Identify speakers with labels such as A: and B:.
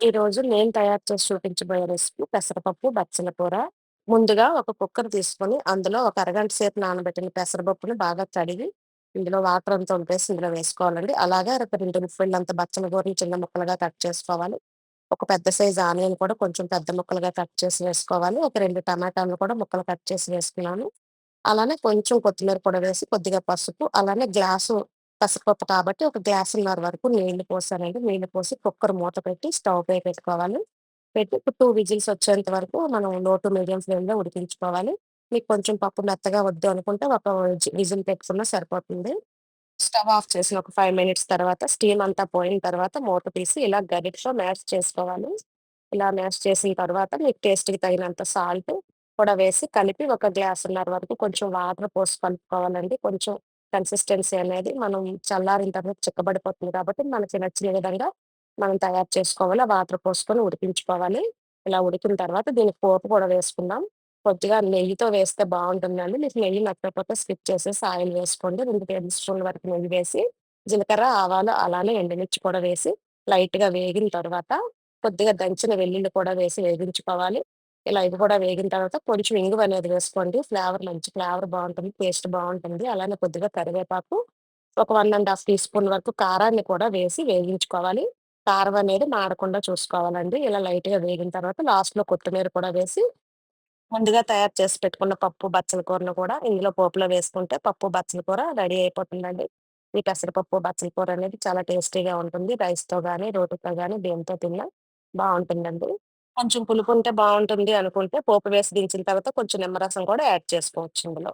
A: ఈరోజు నేను తయారు చేసి చూపించబోయే రెసిపీ పెసరపప్పు, బచ్చల కూర. ముందుగా ఒక కుక్కర్ తీసుకొని, అందులో ఒక అరగంట సేపు నానబెట్టిన పెసరపప్పుని బాగా కడిగి, ఇందులో వాటర్ అంతా ఉంపేసి ఇందులో వేసుకోవాలండి. అలాగే ఒక 2 గుప్పెళ్ళంత బచ్చల కూరని చిన్న ముక్కలుగా కట్ చేసుకోవాలి. ఒక పెద్ద సైజు ఆనియన్ కూడా కొంచెం పెద్ద ముక్కలుగా కట్ చేసి వేసుకోవాలి. ఒక రెండు టమాటాలను కూడా ముక్కలు కట్ చేసి వేసుకున్నాను. అలానే కొంచెం కొత్తిమీర కూడా వేసి, కొద్దిగా పసుపు, అలానే గ్లాసు పసుపప్పు కాబట్టి ఒక గ్లాసున్నర వరకు నీళ్ళు పోసానండి. నీళ్ళు పోసి కుక్కర్ మూత పెట్టి స్టవ్ పై పెట్టుకోవాలి. పెట్టి టూ విజిల్స్ వచ్చేంత వరకు మనం లో టు మీడియం ఫ్లేమ్‌లో ఉడికించుకోవాలి. మీకు కొంచెం పప్పు మెత్తగా వద్దు అనుకుంటే ఒక విజిల్ పెట్టుకున్నా సరిపోతుంది. స్టవ్ ఆఫ్ చేసిన ఒక ఫైవ్ మినిట్స్ తర్వాత స్టీమ్ అంతా పోయిన తర్వాత మూత తీసి ఇలా గరిటెతో మ్యాష్ చేసుకోవాలి. ఇలా మ్యాష్ చేసిన తర్వాత మీకు టేస్ట్‌కి తగినంత సాల్ట్ కూడా వేసి కలిపి ఒక గ్లాసున్నర వరకు కొంచెం వాటర్ పోసి కలుపుకోవాలండి. కొంచెం కన్సిస్టెన్సీ అనేది మనం చల్లారిన తర్వాత చిక్కబడిపోతుంది కాబట్టి మనకి నచ్చిన విధంగా మనం తయారు చేసుకోవాలి. వాటర్ పోసుకొని ఉడికించుకోవాలి. ఇలా ఉడికిన తర్వాత దీనికి పోపు కూడా వేసుకుందాం. కొద్దిగా నెయ్యితో వేస్తే బావుంటుందండి. మీకు నెయ్యి నచ్చకపోతే స్కిప్ చేసేసి ఆయిల్ వేసుకోండి. రెండు టేబుల్ స్పూన్ల వరకు నెయ్యి వేసి, జీలకర్ర, ఆవాలు అలానే ఎండుమిర్చి కూడా వేసి లైట్‌గా వేగిన తర్వాత కొద్దిగా దంచిన వెల్లుల్లి కూడా వేసి వేగించుకోవాలి. ఇలా ఇవి కూడా వేగిన తర్వాత కొంచెం ఇంగువ అనేది వేసుకోండి. ఫ్లేవర్ మంచి ఫ్లేవర్ బాగుంటుంది టేస్ట్ బాగుంటుంది అలానే కొద్దిగా కరివేపాకు, ఒక one and half teaspoon వరకు కారాన్ని కూడా వేసి వేగించుకోవాలి. కారం అనేది మాడకుండా చూసుకోవాలండి. ఇలా లైట్‌గా వేగిన తర్వాత లాస్ట్‌లో కొత్తిమీర కూడా వేసి, ముందుగా తయారు చేసి పెట్టుకున్న పప్పు, బచ్చల కూరను కూడా ఇందులో పోపులో వేసుకుంటే పప్పు, బచ్చల కూర రెడీ అయిపోతుందండి. ఈ పెసరపప్పు, బచ్చల కూర అనేది చాలా టేస్టీగా ఉంటుంది. రైస్‌తో కానీ రోటితో కానీ దేనితో తిన్నా బాగుంటుందండి కొంచెం పులుపు ఉంటే బాగుంటుంది అనుకుంటే పోపు వేసి దించిన తర్వాత కొంచెం నిమ్మరసం కూడా యాడ్ చేసుకోవచ్చు ఇందులో.